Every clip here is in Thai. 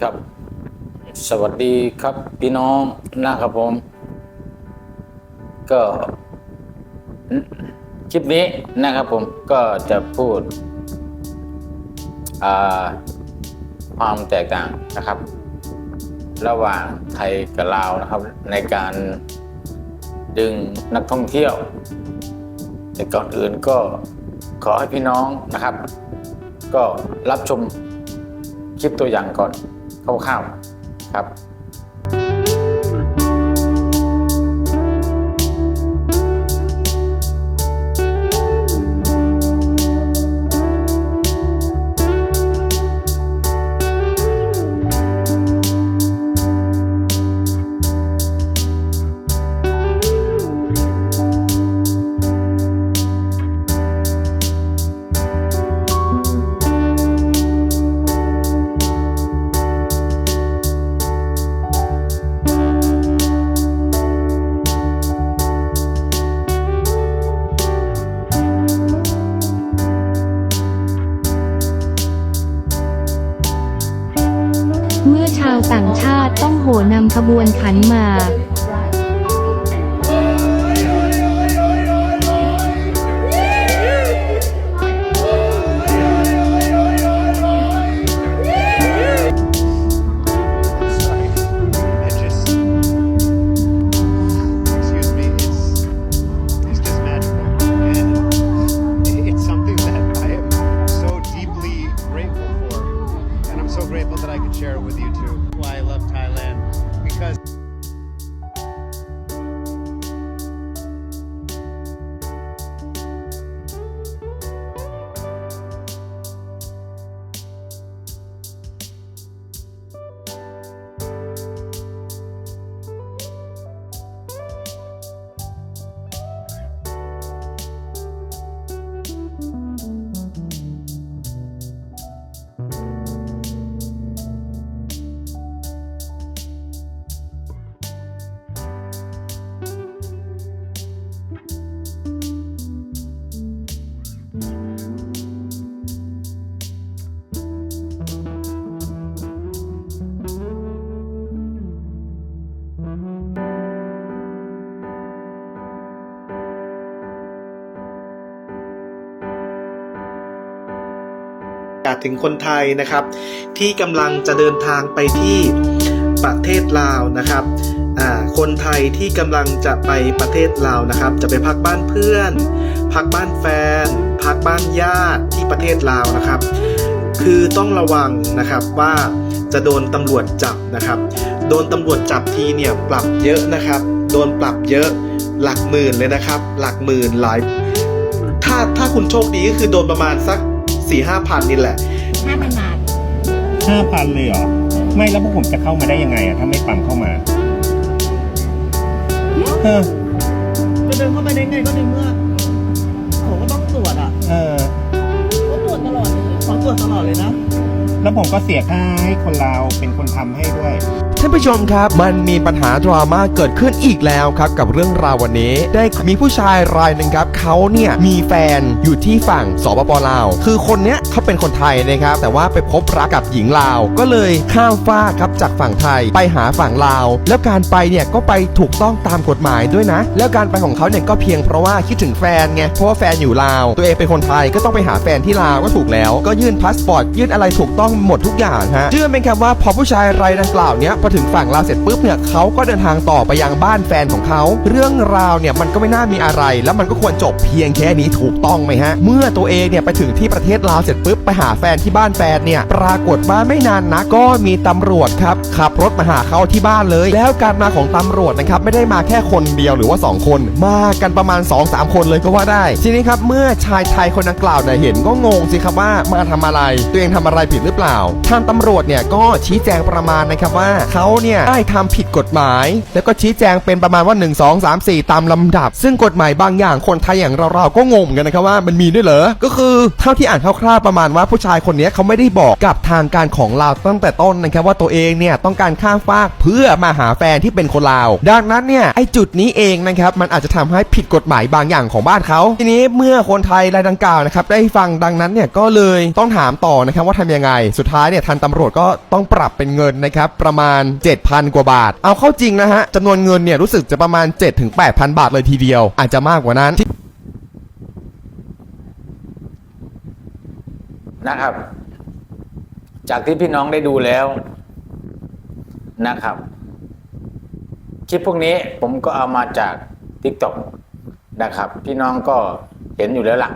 ครับ สวัสดีครับพี่น้องนะครับผม ก็คลิปนี้นะครับผมก็จะพูดความแตกต่างนะครับ ระหว่างไทยกับลาวนะครับ ในการดึงนักท่องเที่ยว แต่ก่อนอื่นก็ขอให้พี่น้องนะครับ ก็รับชม คลิปตัวอย่างก่อนคร่าวๆครับ ถึงคนไทยนะครับ ที่กำลังจะเดินทางไปที่ประเทศลาวนะครับคนไทยที่กำลังจะไปประเทศลาวนะครับ จะไปพักบ้านเพื่อน พักบ้านแฟน พักบ้านญาติที่ประเทศลาวนะครับ คือต้องระวังนะครับว่าจะโดนตำรวจจับนะครับ โดนตำรวจจับทีเนี่ยปรับเยอะนะครับ โดนปรับเยอะหลักหมื่นเลยนะครับ หลักหมื่นหลาย ถ้าถ้าคุณโชคดีก็คือโดนประมาณสัก สี่ห้าพันนี่แหละ ห้าพันบาทห้าพันเลยเหรอ ไม่แล้วพวกผมจะเข้ามาได้ยังไงอะถ้าไม่ปั๊มเข้ามาเออจะเดินเข้าไปได้ไงก็ในเมื่อผมก็ต้องตรวจอะเออ ก็ตรวจตลอดเลยขอตรวจตลอดเลยนะ แล้วผมก็เสียค่าให้คนลาวเป็นคนทำให้ด้วย ท่านผู้ชมครับ มันมีปัญหาดราม่าเกิดขึ้นอีกแล้วครับกับเรื่องราววันนี้ ได้มีผู้ชายรายหนึ่งครับเขาเนี่ยมีแฟนอยู่ที่ฝั่งสปปลาว คือคนเนี้ยเขาเป็นคนไทยนะครับ แต่ว่าไปพบรักกับหญิงลาว ก็เลยข้ามฟ้าครับจากฝั่งไทยไปหาฝั่งลาว แล้วการไปเนี่ยก็ไปถูกต้องตามกฎหมายด้วยนะ แล้วการไปของเขาเนี่ยก็เพียงเพราะว่าคิดถึงแฟนไงเพราะว่าแฟนอยู่ลาว ตัวเองเป็นคนไทยก็ต้องไปหาแฟนที่ลาวก็ถูกแล้ว ก็ยื่นพาสปอร์ตยื่นอะไรถูกต้องหมดทุกอย่างฮะเชื่อไหมครับว่าพอผู้ชายรายดังกล่าวเนี้ยอถึงฝั่งลาวเสร็จปุ๊บเนี่ยเขาก็เดินทางต่อไปยังบ้านแฟนของเขา เรื่องราวเนี่ยมันก็ไม่น่ามีอะไร แล้วมันก็ควรจบเพียงแค่นี้ถูกต้องไหมฮะ เมื่อตัวเองเนี่ยไปถึงที่ประเทศลาวเสร็จปุ๊บไปหาแฟนที่บ้านแฟนเนี่ยปรากฏว่าไม่นานนะก็มีตำรวจครับขับรถมาหาเขาที่บ้านเลย แล้วการมาของตำรวจนะครับไม่ได้มาแค่คนเดียวหรือว่า 2 คน มากันประมาณ 2-3 คนเลยก็ว่าได้ทีนี้ครับเมื่อชายไทยคนดังกล่าวเนี่ยเห็นก็งงสิครับว่ามาทำอะไร ตัวเองทำอะไรผิดหรือเปล่าทางตำรวจเนี่ยก็ชี้แจงประมาณนะครับว่าขเขาเนี่ยได้ทำผิดกฎหมาย แล้วก็ชี้แจงเป็นประมาณว่า 1 2 3 4 ตามลำดับ ซึ่งกฎหมายบางอย่างคนไทยอย่างเราๆก็งงกันนะครับว่ามันมีด้วยเหรอ ก็คือเท่าที่อ่านคร่าวๆประมาณว่าผู้ชายคนนี้เขาไม่ได้บอกกับทางการของลาวตั้งแต่ต้นนะครับว่าตัวเองเนี่ยต้องการข้ามฟากเพื่อมาหาแฟนที่เป็นคนลาว ดังนั้นเนี่ยไอจุดนี้เองนะครับมันอาจจะทำให้ผิดกฎหมายบางอย่างของบ้านเขาทีนี้เมื่อคนไทยรายดังกล่าวนะครับได้ฟังดังนั้นเนี่ยก็เลยต้องถามต่อนะครับว่าทำยังไง สุดท้ายเนี่ยทางตำรวจก็ต้องปรับเป็นเงินนะครับประมาณ7,000 กว่าบาท เอาเข้าจริงนะฮะจำนวนเงินเนี่ยรู้สึกจะประมาณ 7-8,000 บาทเลยทีเดียว อาจจะมากกว่านั้นนะครับ จากที่พี่น้องได้ดูแล้วนะครับ คลิปพวกนี้ผมก็เอามาจาก TikTok นะครับ พี่น้องก็เห็นอยู่แล้วล่ะ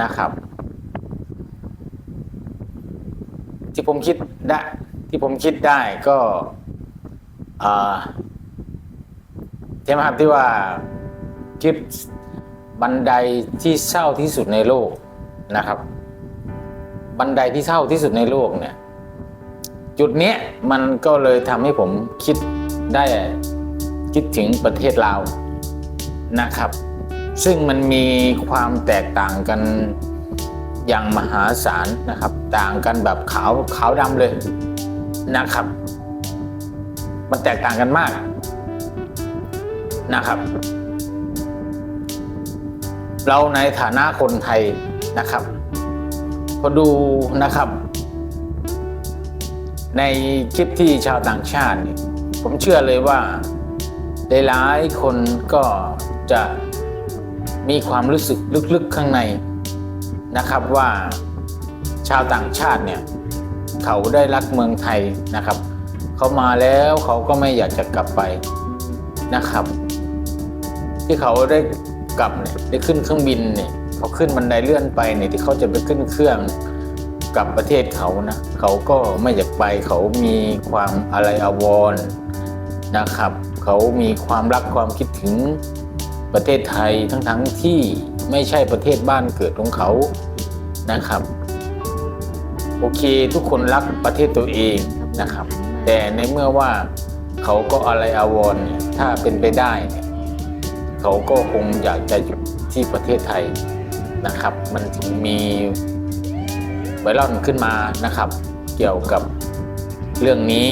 นะครับ ที่ผมคิดได้ ที่ผมคิดได้ก็ใช่ไหมครับที่ว่าคลิปบันไดที่เศร้าที่สุดในโลกนะครับ บันไดที่เศร้าที่สุดในโลกเนี่ย จุดนี้มันก็เลยทำให้ผมคิดได้คิดถึงประเทศลาวนะครับ ซึ่งมันมีความแตกต่างกันอย่างมหาศาลนะครับ ต่างกันแบบขาวขาวดำเลย นะครับ มันแตกต่างกันมากนะครับ เราในฐานะคนไทยนะครับพอดูนะครับ ในคลิปที่ชาวต่างชาติ ผมเชื่อเลยว่าหลายๆคนก็จะมีความรู้สึกลึกๆข้างในนะครับว่าชาวต่างชาติเนี่ย เขาได้รักเมืองไทยนะครับ เขามาแล้วเขาก็ไม่อยากจะกลับไปนะครับ ที่เขาได้กลับเนี่ยได้ขึ้นเครื่องบินเนี่ยเขาขึ้นบันไดเลื่อนไปเนี่ยที่เขาจะไปขึ้นเครื่องกลับประเทศเขานะเขาก็ไม่อยากไปเขามีความอะไรอาวรณ์นะครับ เขามีความรักความคิดถึงประเทศไทยทั้งๆทที่ไม่ใช่ประเทศบ้านเกิดของเขานะครับ โอเคทุกคนรักประเทศตัวเองนะครับ แต่ในเมื่อว่าเขาก็อะไรอาวรณ์เนี่ยถ้าเป็นไปได้เนี่ยเขาก็คงอยากจะอยู่ที่ประเทศไทยนะครับ มันถึงมีไวรัลขึ้นมานะครับ เกี่ยวกับเรื่องนี้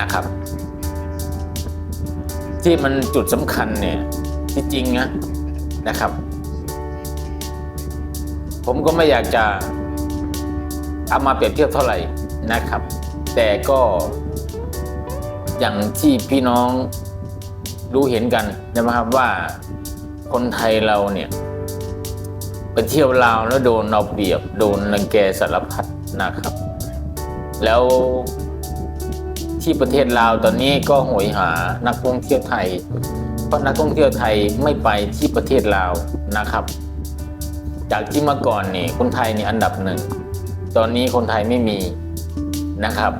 นะครับ ที่มันจุดสำคัญเนี่ยที่จริงนะนะครับ ผมก็ไม่อยากจะ เอามาเปรียบเทียบเท่าไหร่นะครับ แต่ก็อย่างที่พี่น้องรู้เห็นกันนะครับว่าคนไทยเราเนี่ยไปเที่ยวลาวแล้วโดนเอาเปรียบโดนรังแกสารพัดนะครับ แล้วที่ประเทศลาวตอนนี้ก็โหยหานักท่องเที่ยวไทย เพราะนักท่องเที่ยวไทยไม่ไปที่ประเทศลาวนะครับ จากที่เมื่อก่อนนี่คนไทยนี่อันดับหนึ่ง ตอนนี้คนไทยไม่มีนะครับ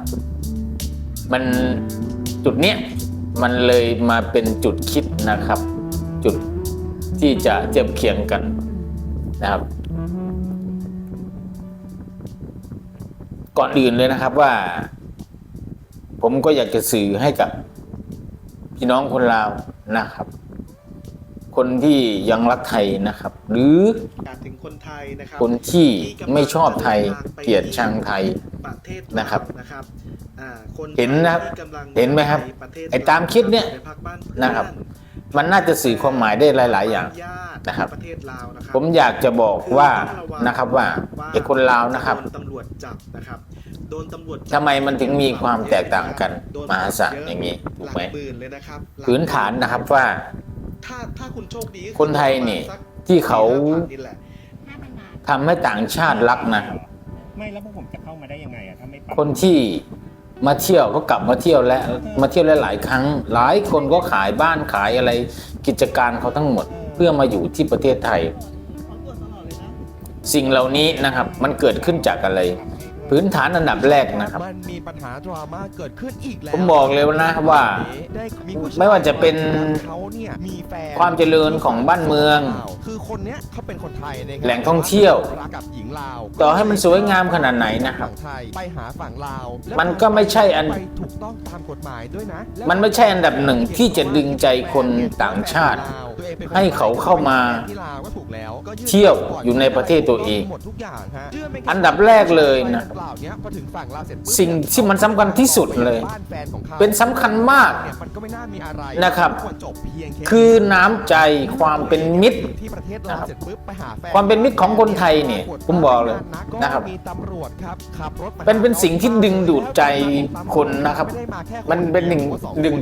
มันจุดเนี้ยมันเลยมาเป็นจุดคิดนะครับ จุดที่จะเทียบเคียงกันนะครับ ก่อนอื่นเลยนะครับว่า ผมก็อยากจะสื่อให้กับพี่น้องคนลาวนะครับ คนที่ยังรักไทยนะครับ หรือถึงคนไทยนะครับคนที่ไม่ชอบไทยเกลียดชังไทยประเทศนะครับนะครับอ่าคนเห็นนะครับที่กำลังเห็นไหมครับปะเทศไอ้ตามคลิปเนี่ยไปพักบ้านเพื่อนะครับ มันน่าจะสื่อความหมายได้หลาย ๆ อย่างญตินะครับประเทศลาวนะครับ ผมอยากจะบอกว่าคือต้องงนะครับว่าไอ้คนลาวนะครับโดนตำรวจจับนะครับโดนตำรวจจับทำไมมันถึงมีความแตกต่างกันโดนมหาศาลอย่างนี้ถูกไหมลัมื่นเลยนะครับหลักพื้นฐานนะครับว่า ถ้าถ้าคุณโชคดีก็อคนไทยนี่ประมาณสักที่เขา4-5,000นี่แหละทำให้ต่างชาติรักนะ ไม่แล้วพวกผมจะเข้ามาได้ยังไงอะถ้าไม่ปรับคนที่มาเที่ยวก็กลับมาเที่ยวและมาเที่ยวหลายๆครั้ง หลายคนก็ขายบ้านขายอะไรกิจการเขาทั้งหมด เพื่อมาอยู่ที่ประเทศไทยขอตรวจตลอดเลยนะสิ่งเหล่านี้นะครับ มันเกิดขึ้นจากอะไร พื้นฐานอันดับแรกนะครับ มันมีปัญหาดราม่าเกิดขึ้นอีกแล้วผมบอกเลยนะว่าได้ผู้ชยไม่ว่าจะเป็นเขาเนี่ยมีแฟนความเจริญของบ้านเมือง คือคนเนี้ยเขาเป็นคนไทยนะครับแหล่งท่องเที่ยวรักกับหญิงลาวต่อให้มันสวยงามขนาดไหนนะครับฝั่งไทยไปหาฝั่งลาว มันก็ไม่ใช่อันไปถูกต้องตามกฎหมายด้วยนะมันไม่ใช่อันดับหนึ่งที่จะดึงใจคนต่างชาติ ให้เขาเข้ามาเที่ยวอยู่ในประเทศตัวเองหมดทุกอย่างฮะอันดับแรกเลยนะเปล่าเนี้ยพอถึงฝั่งลาวเสร็จปุ๊บสิ่งที่มันสำคัญที่สุดเลย บ้านแฟนของเขาเป็นสำคัญมาก เนี่ยมันก็ไม่น่ามีอะไรนะครับวรจบเพียงแคือน้ำใจความเป็นมิตร ที่ประเทศลาวเสร็จปุ๊บไปหาแฟนความเป็นมิตรของคนไทยเนี่ยผมบอกเลยนะครับก็มีตำรวจครับขับรถมาเป็นเป็นสิ่งที่ดึงดูดใจคนนะครับมันเป็นหนึ่งดึง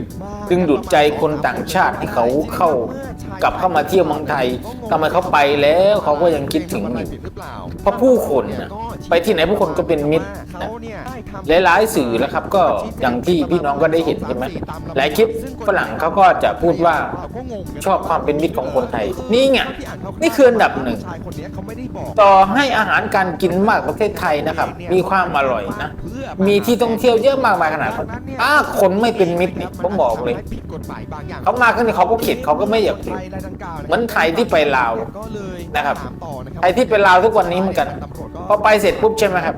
ดึงดูดใจคนต่างชาติที่เขาเข้ากลับเข้ามาเที่ยวเมืองไทยทำไมเขาไปแล้วเขาก็ยังคิดถึงอยู่ เพราะผู้คนน่ะไปที่ไหนผู้คนก็เป็นมิตรนะหลายๆสื่อแล้วครับก็อย่างที่พี่น้องก็ได้เห็นใช่ไหมหลายคลิปฝรั่งเขาก็จะพูดว่าชอบความเป็นมิตรของคนไทย นี่ไงนี่คืออันดับหนึ่งต่อให้อาหารการกินมากประเทศไทยนะครับ มีความอร่อยนะ มีที่ท่องเที่ยวเยอะมากมายขนาดนั้นถ้าคนไม่เป็นมิตรนี่ผมบอกเลยเขามาขึ้นเขาก็เข็ดเขาก็ไม่อยากอยู่เหมือนไทยที่ไปลาวนะครับไทยที่ไปลาวทุกวันนี้เหมือนกันพอไปเสร็จปุ๊บใช่ไหมครับ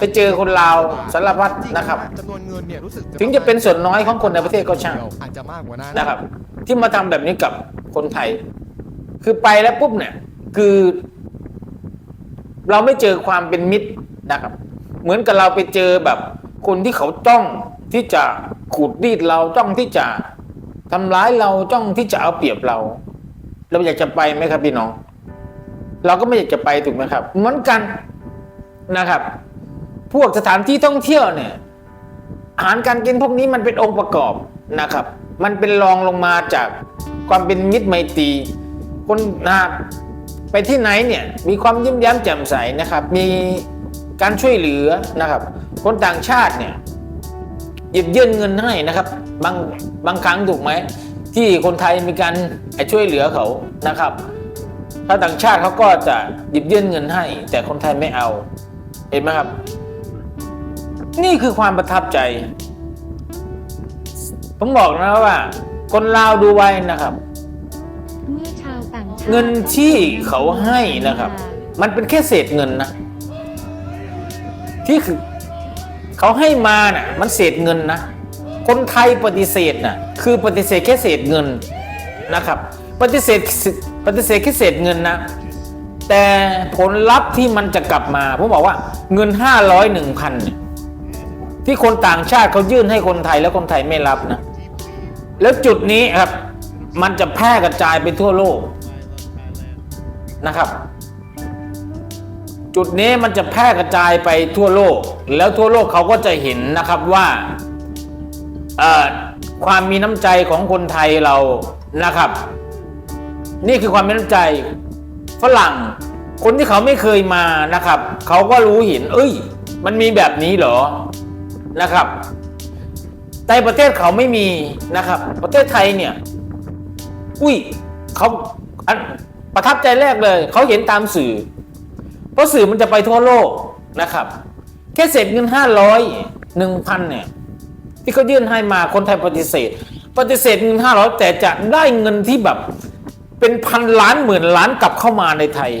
ไปเจอคนลาวสารพัดนะครับจำนวนเงินเนี่ยรู้สึกถึงจะเป็นส่วนน้อยของคนในประเทศก็ช่างอาจจะมากกว่านั้นนะครับ ที่มาทำแบบนี้กับคนไทย คือไปแล้วปุ๊บเนี่ย คือ เราไม่เจอความเป็นมิตรนะครับ เหมือนกับเราไปเจอแบบคนที่เขาจ้องที่จะขูดรีดเราจ้องที่จะทำร้ายเราจ้องที่จะเอาเปรียบเรา เราอยากจะไปไหมครับพี่น้อง เราก็ไม่อยากจะไปถูกไหมครับ เหมือนกันนะครับ พวกสถานที่ท่องเที่ยวเนี่ยอาหารการกินพวกนี้มันเป็นองค์ประกอบนะครับ มันเป็นรองลงมาจากความเป็นมิตรไมตรีคนนะครับไปที่ไหนเนี่ยมีความยิ้มแย้มแจ่มใสนะครับ มีการช่วยเหลือนะครับ คนต่างชาติเนี่ยหยิบยื่นเงินให้นะครับ บางบางครั้งถูกไหมที่คนไทยมีการช่วยเหลือเขานะครับ ถ้าต่างชาติเขาก็จะหยิบยื่นเงินให้ แต่คนไทยไม่เอา เห็นไหมครับ นี่คือความประทับใจ ผมบอกนะว่า คนลาวดูไว้นะครับ เมื่อชาวต่างชาติเงินที่เขาให้นะครับ มันเป็นแค่เศษเงินนะ ที่คือเขาให้มาน่ะ มันเศษเงินนะ คนไทยปฏิเสธน่ะ คือปฏิเสธแค่เศษเงินนะครับ ปฏิเสธปฏิเสธแค่เศษเงินนะแต่ผลลัพธ์ที่มันจะกลับมาผมบอกว่าเงินห้าร้อยหนึ่งพันเนี่ย ที่คนต่างชาติเขายื่นให้คนไทยแล้วคนไทยไม่รับนะ แล้วจุดนี้ครับ มันจะแพร่กระจายไปทั่วโลกนะครับ จุดนี้มันจะแพร่กระจายไปทั่วโลก แล้วทั่วโลกเขาก็จะเห็นนะครับว่าความมีน้ำใจของคนไทยเรานะครับ นี่คือความมีน้ำใจฝรั่ง คนที่เขาไม่เคยมานะครับ เขาก็รู้เห็น เอ้ย มันมีแบบนี้เหรอ นะครับในประเทศเขาไม่มีนะครับ ประเทศไทยเนี่ย อุ้ยเขาประทับใจแรกเลย เขาเห็นตามสื่อ เพราะสื่อมันจะไปทั่วโลกนะครับ แค่เศษเงินห้าร้อยหนึ่งพันเนี่ย ที่เขายื่นให้มาคนไทยปฏิเสธ ปฏิเสธเงินห้าร้อยแต่จะได้เงินที่แบบเป็นพันล้านหมื่นล้านกลับเข้ามาในไทย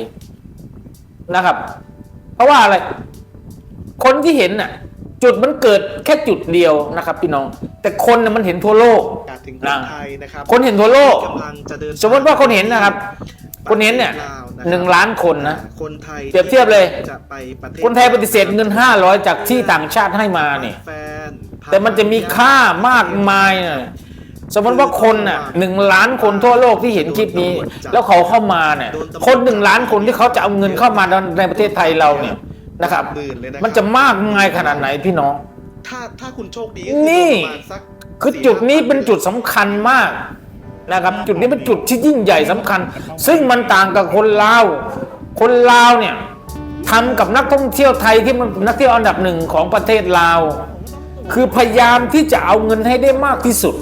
นะครับ เพราะว่าอะไร คนที่เห็นน่ะ จุดมันเกิดแค่จุดเดียวนะครับพี่น้อง แต่คนน่ะมันเห็นทั่วโลก การถึงคนนะไทยนะครับคนเห็นทั่วโลก กำลังจะเดินสมมติว่าคนเห็นนะครับ คนเห็นเนี่ยประทศลาวะครับหนึ่งล้านคนนะ คนไทยเปรียบเทียบเลย จะไปประเทศคนไทยปฏิเสธเงิน 500 จากที่ต่างชาติให้มาเนี่ยแฟนแต่มันจะมีค่ามากมายนะสมมติว่าคนน่ะหนึ่งล้านคนทั่วโลกที่เห็นคลิปนี้ แล้วเขาเข้ามาเนี่ยคนหนึ่งล้านคนที่เขาจะเอาเงินเข้ามาในประเทศไทยเราเนี่ย นะครับ หมื่นเลยนะมันจะมากมายขนาดไหนพี่น้อง ถ้าถ้าคุณโชคดีนี่ก็ประมาณสักคือจุดนี้เป็นจุดสำคัญมากนะครับ จุดนี้เป็นจุดที่ยิ่งใหญ่สำคัญ ซึ่งมันต่างกับคนลาว คนลาวเนี่ยทำกับนักท่องเที่ยวไทยที่มันนักเที่ยวอันดับหนึ่งของประเทศลาว คือพยายามที่จะเอาเงินให้ได้มากที่สุด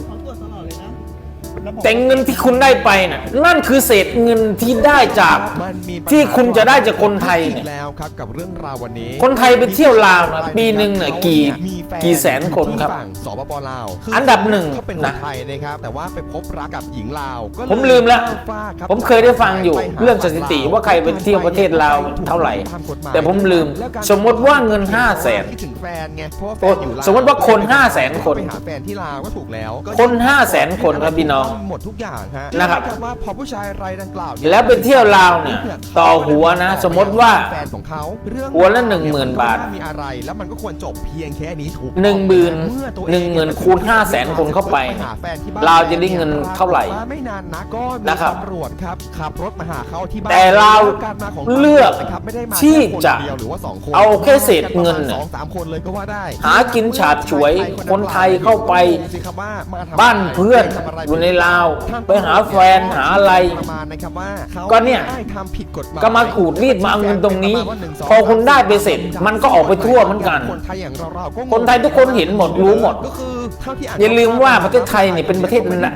แล้วแต่เงินที่คุณได้ไปน่ะนั่นคือเศษเงินที่ได้จากมันมีปัญหาที่คุณจะได้จากคนไทยเนี่ยอีกแล้วครับกับเรื่องราววันนี้ คนไทยไปเที่ยวลาวนะปีหนึ่งเนี่ยกี่มีฟกี่แสนคนครับที่ฝั่งสปปลาวอันดับหนึ่งเขาเป็นคนะนไทยนะครับแต่ว่าไปพบรักกับหญิงลาวก็เยผมลืมแล้วฟาดครับผมเคยได้ฟังอยู่ไปหาเรื่องสถิติว่าใครไปเที่ยวประเทศลาวเท่าไหร่ตกฎายแต่ผมลืมแล้วการสมมติว่าเงิน 5 0 0แสนคิดถึงแฟนไงเพราะว่าแฟนอยู่ลาวสมมติว่าคน 500,000คนไปหาแฟนที่ลาวก็ถูกแล้วก็คน 5 0 0แสนคนครับพี่น้องหมดทุกอย่างฮะนะครับว่าพอผู้ชายรายดังกล่าวแล้วไปเที่ยวลาวเนี่ยต่อหัวนะ สมมติว่าแฟนของเขาเรื่องหัวละ10,000บาทมีอะไร แล้วมันก็ควรจบเพียงแค่นี้ถูกหนึ่งหมื่นเมื่อตัวเองหนึ่งหมื่นคูณห้าแสนคนเข้าไปหาแฟนที่บ้นลาวจะได้เงินเท่าไหร่ปกฏว่าไม่นานนะก็มีนะครับตำรวจครับขับรถมาหาเขาที่บ้านแต่เราการมาของเลือกนะครับไม่ได้มาที่แค่คนจะเดียวหรือว่าสองคนเอาแค่เศษเงินน่ะสองสามคนเลยก็ว่าได้หากินฉาบฉวยคนไทยเข้าไปสิครับว่ามาทำบ้านเพื่อนทำะไรอยู่ในลาว ไปหาแฟนหาอะไร ประมาณนะครับว่าเขาก็เนี่ย ได้ทำผิดกฎหมายก็มาขูดรีดมาเอาเงินตรงนี้ประมาณว่าหนึ่งสงพอคุณได้ไปเสร็จ มันก็ออกไปทั่วเหมือนกัน คนไทยอย่างเราๆก็งงคนไทยทุกคนเห็นหมดรู้หมด ก็คือเท่าที่นอย่าลืมว่าประเทศไทยนี่เป็นประเทศนึงนะ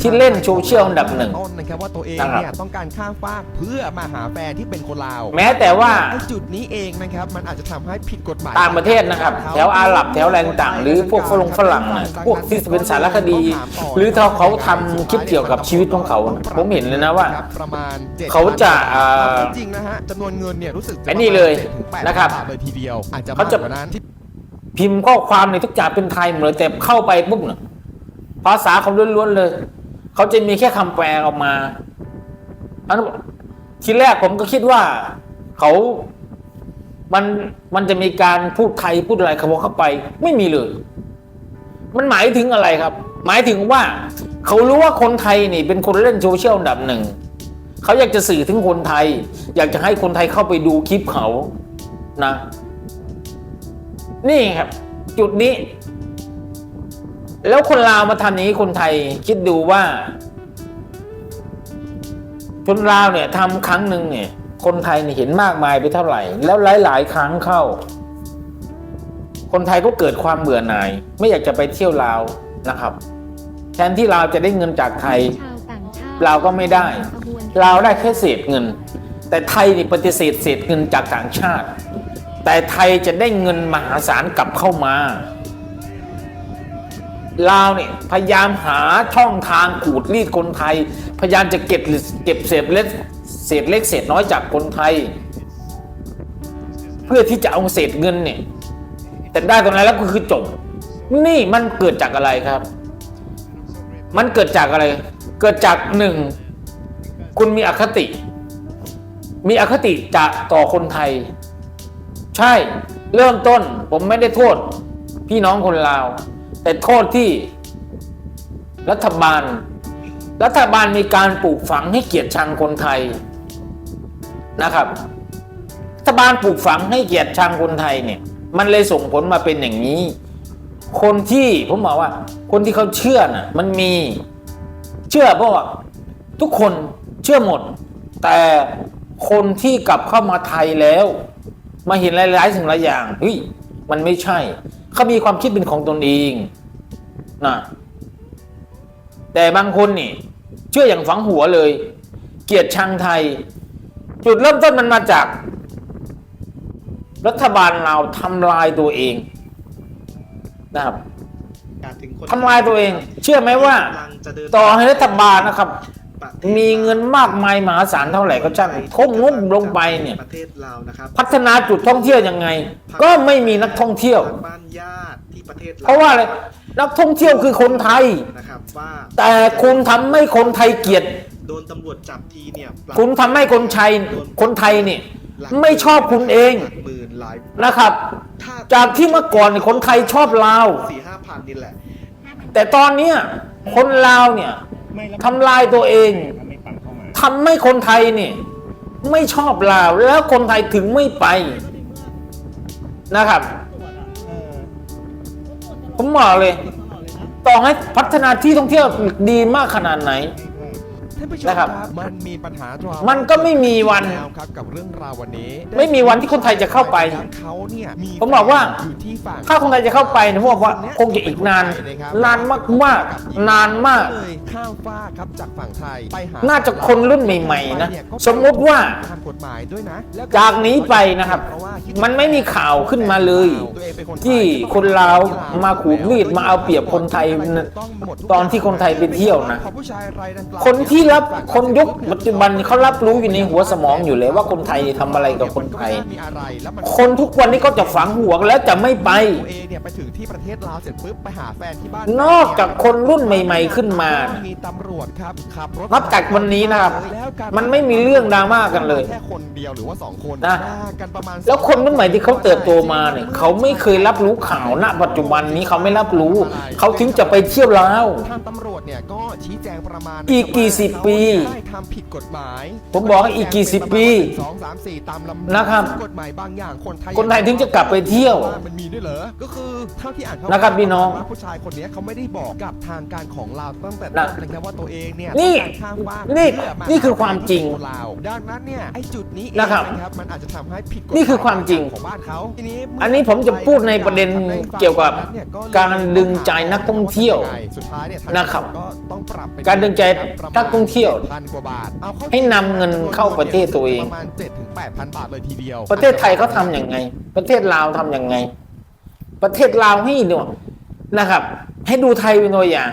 ที่เล่นโซเชียลอันดับหนึ่งต้นนะครับว่าตัวเองนะครับเนี่ยต้องการข้ามฟากเพื่อมาหาแฟนที่เป็นคนลาว แม้แต่ว่าไอ้จุดนี้เองนะครับมันอาจจะทำให้ผิดกฎหมายต่างประเทศนะครับ แถวอาหรับแถวแรงต่างๆหรือพวกฝรั่งฝรั่งน่ะพวกที่เป็นสารคดี หรือถ้าเขาทำคลิปเกี่ยวกับชีวิตของเขาน่ะผมเห็นเลยนะว่าครับประมาณ7เขาจะอ่าจริงๆนะฮะจำนวนเงินเนี่ยรู้สึกจะไอ้นี่เลยประมาณ7-8นะครับบาทเลยทีเดียวอาจจะเขาจะมกกว่านั้นที่ พิมพ์ข้อความในทุกอย่างเป็นไทยหมดเลยแต่เข้าไปปุ๊บเนี่ยภาษาเขาล้วนๆเลย เขาจะมีแค่คำแปลออกมาอันทีแรกผมก็คิดว่าเขามันมันจะมีการพูดไทยพูดอะไรเขาบอกเข้าไป ไม่มีเลย มันหมายถึงอะไรครับ หมายถึงว่าเขารู้ว่าคนไทยนี่เป็นคนเล่นโซเชียลอันดับหนึ่งเขาอยากจะสื่อถึงคนไทย อยากจะให้คนไทยเข้าไปดูคลิปเขานะ นี่ครับ จุดนี้ แล้วคนลาวมาทำอย่างนี้คนไทยคิดดูว่าคนลาวเนี่ยทำครั้งหนึ่งเนี่ย คนไทยเนี่ยเห็นมากมายไปเท่าไหร่ แล้วหลาย ๆ ครั้งเข้า คนไทยก็เกิดความเบื่อหน่าย ไม่อยากจะไปเที่ยวลาวนะครับ แทนที่ลาวจะได้เงินจากไทยชาวต่างชาติเราก็ไม่ได้ขบวนเราได้แค่เศษเงิน แต่ไทยนี่ปฏิเสธเศษเงินจากต่างชาติ แต่ไทยจะได้เงินมหาศาลกลับเข้ามาลาวเนี่ยพยายามหาช่องทางขูดรีดคนไทย พยายามจะเก็บเก็บเศษเล็กเศษเล็กเศษน้อยจากคนไทย เพื่อที่จะเอาเศษเงินเนี่ยแต่ได้ตรงนั้นแล้วก็คือจบนี่มันเกิดจากอะไรครับ มันเกิดจากอะไร เกิดจากหนึ่งคุณมีอคติ มีอคติจะต่อคนไทย ใช่เริ่มต้นผมไม่ได้โทษ พี่น้องคนลาว แต่โทษที่ รัฐบาล รัฐบาลมีการปลูกฝังให้เกียรติชังคนไทยนะครับรัฐบาลปลูกฝังให้เกียรติชังคนไทยเนี่ย มันเลยส่งผลมาเป็นอย่างนี้ คนที่ผมบอกว่า คนที่เขาเชื่อน่ะ มันมีเชื่อเพราะว่าทุกคนเชื่อหมด แต่คนที่กลับเข้ามาไทยแล้ว มาเห็นหลาย ๆ สิ่งหลายอย่างเฮ้ยมันไม่ใช่ เขามีความคิดเป็นของตนเองนะแต่บางคนนี่เชื่ออย่างฝังหัวเลย เกลียดชังไทย จุดเริ่มต้นมันมาจาก รัฐบาลเราทำลายตัวเองนะครับถึงคนทำลายตัวเอง เชื่อไหมว่ากำลังจะเดินต่อให้รัฐบาลนะครับ ประเทศมีเงินมากมายมหาศาลเท่าไหร่ก็ช่างทุ่มงบลงไปเนี่ยประเทศลาวนะครับพัฒนาจุดท่องเที่ยวยังไง ก็ไม่มีนักท่องเที่ยว บ้านญาติที่ประเทศลเพราะว่าอะไรนักท่องเที่ยวคือคนไทย นะครับว่าแต่คุณทำให้คนไทยเกลียด โดนตำรวจจับทีเนี่ยปรับคุณทำให้คนไทยคนไทยเนี่ยไม่ชอบคุณเองหลักหมื่นหลายนะครับ ถ้าจากที่เมื่อก่อนเนี่ยคนไทยชอบลาว สี่ห้าพันนี่แหละ แต่ตอนเนี้ยคนลาวเนี่ยไม่แล้ว ทำลายตัวเองถ้าไม่ฟังเข้ามาทำให้คนไทยเนี่ยไม่ชอบลาวแล้วคนไทยถึงไม่ไปนะครับเออผมบอกเลย ต่อให้พัฒนาที่ท่องเที่ยวดีมากขนาดไหน ท่านผู้ชมนะครับ มันมีปัญหาดรามันก็ไม่มีวัน แล้วครับกับเรื่องราววันนี้ไม่มีวันที่คนไทยจะเข้าไปเขาเนี่ยผมบอกว่า อยู่ที่ฝั่ง ถ้าคนไทยจะเข้าไปนะผมบอกว่าคงจะอีกนาน นานมากๆ นานมาก เลยข้ามฟ้ากครับจากฝั่งไทยไปหาน่าจะคนรุ่นใหม่ๆนะสมมติว่าตามกฎหมายด้วยนะแล้วจากนี้ไปนะครับมันไม่มีข่าวขึ้นมาเลย ตัวเองเป็นคนไทยที่คนลาวมาขูดรีดมาเอาเปรียบคนไทยตอนที่คนไทยไปเที่ยวนะพอผู้ชายรายดังกล่าวคนที่รับคนยุคปัจจุบันเขารับรู้อยู่ในหัวสมองอยู่เลยว่าคนไทยทำอะไรกับคนไทยมีอะไรแล้วมันคนทุกวันนี้ก็จะฝังหัวแล้วจะไม่ไปตัวเองเนี่ยไปถึงที่ประเทศลาวเสร็จปุ๊บไปหาแฟนที่บ้านนอกจากคนรุ่นใหม่ ๆขึ้นมามีตำรวจครับขับรถนับจากวันนี้นะครับแล้วการมันไม่มีเรื่องดราม่ากันเลยแค่คนเดียวหรือว่าสองคนนะว่ากันประมาณแล้วคนรุ่นใหม่ที่เขาเติบโตมาเนี่ยเขาไม่เคยรับรู้ข่าวณปัจจุบันนี้เขาไม่รับรู้ เขาถึงจะไปเที่ยวลาวทางตำรวจเนี่ยก็ชี้แจงประมาณอีกกี่สิบปีเขาได้ทำผิดกฎหมายผมบอกให้อีกกี่สิบปีสองสามสี่ตามลำนะครับกฎหมายบางอย่างคนไทยคนไทยถึงจะกลับไปเที่ยวว่ามันมีด้วยเหรอก็คือเท่าที่อ่านนะครับพี่น้องว่าผู้ชายคนนี้เขาไม่ได้บอกกับทางการของลาวตั้งแต่นะต้นเลยนะว่าตัวเองเนี่ยนี่ต้องการข้ามฟากนี่เพื่อมานี่คือความจริงลาวดังนั้นเนี่ยไอ้จุดนี้เองนะครับมันอาจจะทำให้ผิดกฎหมายนี่คือความจริงของบ้านเขาทีนี้เมื่อันนี้ผมจะพูดในประเด็นเกี่ยวกับการดึงใจนักท่องเที่ยวสุดท้ายเนี่ยทางนะครับก็ต้องปรับเป็นการดึงใจนักท่องเที่ยว พันกว่าบาทเอาเข้าให้นำเงินเข้าประเทศตัวเอง ประมาณ7ถึง8,000 บาทเลยทีเดียว ประเทศไทยเขาทำอย่างไง ประเทศลาวทำอย่างไง ประเทศลาวให้ดูนะครับ ให้ดูไทยเป็นตัวอย่าง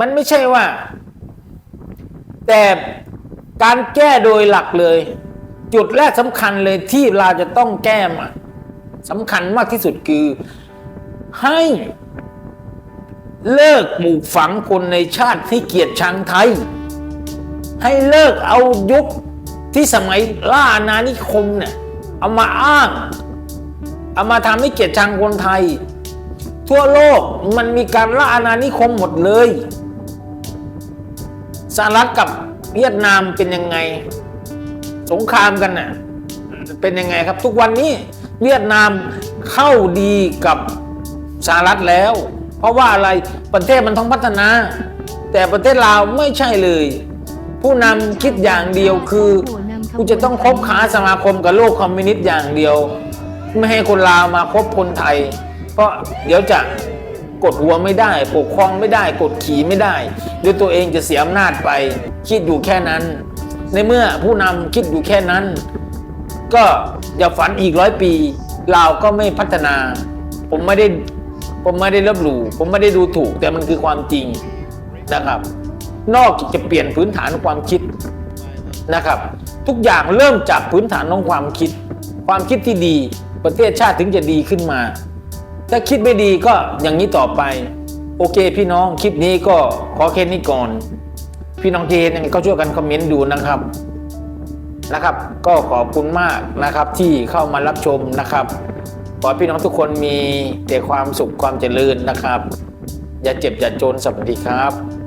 มันไม่ใช่ว่า แต่การแก้โดยหลักเลย จุดแรกสำคัญเลยที่เราจะต้องแก้มาสำคัญมากที่สุดคือ ให้เลิกปลูกฝังคนในชาติที่เกลียดชังไทย ให้เลิกเอายุคที่สมัยล่าอาณานิคมเนี่ยเอามาอ้าง เอามาทำให้เกียรติชังคนไทย ทั่วโลกมันมีการล่าอาณานิคมหมดเลยสหรัฐกับเวียดนามเป็นยังไง สงครามกันน่ะเป็นยังไงครับ ทุกวันนี้เวียดนามเข้าดีกับสหรัฐแล้ว เพราะว่าอะไรประเทศมันต้องพัฒนา แต่ประเทศลาวไม่ใช่เลย ผู้นำคิดอย่างเดียวคือกูจะต้องคบค้าสมาคมกับโลกคอมมิวนิสต์อย่างเดียว ไม่ให้คนลาวมาคบคนไทย เพราะเดี๋ยวจะกดหัวไม่ได้ปกครองไม่ได้กดขี่ไม่ได้ดี๋ยตัวเองจะเสียอำนาจไป คิดอยู่แค่นั้น ในเมื่อผู้นำคิดอยู่แค่นั้น ก็อย่าฝันอีกร้อยปีลาวก็ไม่พัฒนา ผมไม่ได้ผมไม่ได้ลบหลู่ผมไม่ได้ดูถูกแต่มันคือความจริงนะครับ นอกจากจะเปลี่ยนพื้นฐานความคิดนะครับ ทุกอย่างเริ่มจากพื้นฐานของความคิด ความคิดที่ดีประเทศชาติถึงจะดีขึ้นมา ถ้าคิดไม่ดีก็อย่างนี้ต่อไป โอเคพี่น้องคลิปนี้ก็ขอแค่นี้ก่อน พี่น้องที่เห็นยังไงก็ช่วยกันคอมเมนต์ดูนะครับนะครับ ก็ขอบคุณมากนะครับที่เข้ามารับชมนะครับขอพี่น้องทุกคนมีแต่ความสุขความเจริญนะครับ อย่าเจ็บอย่าจนสวัสดีครับ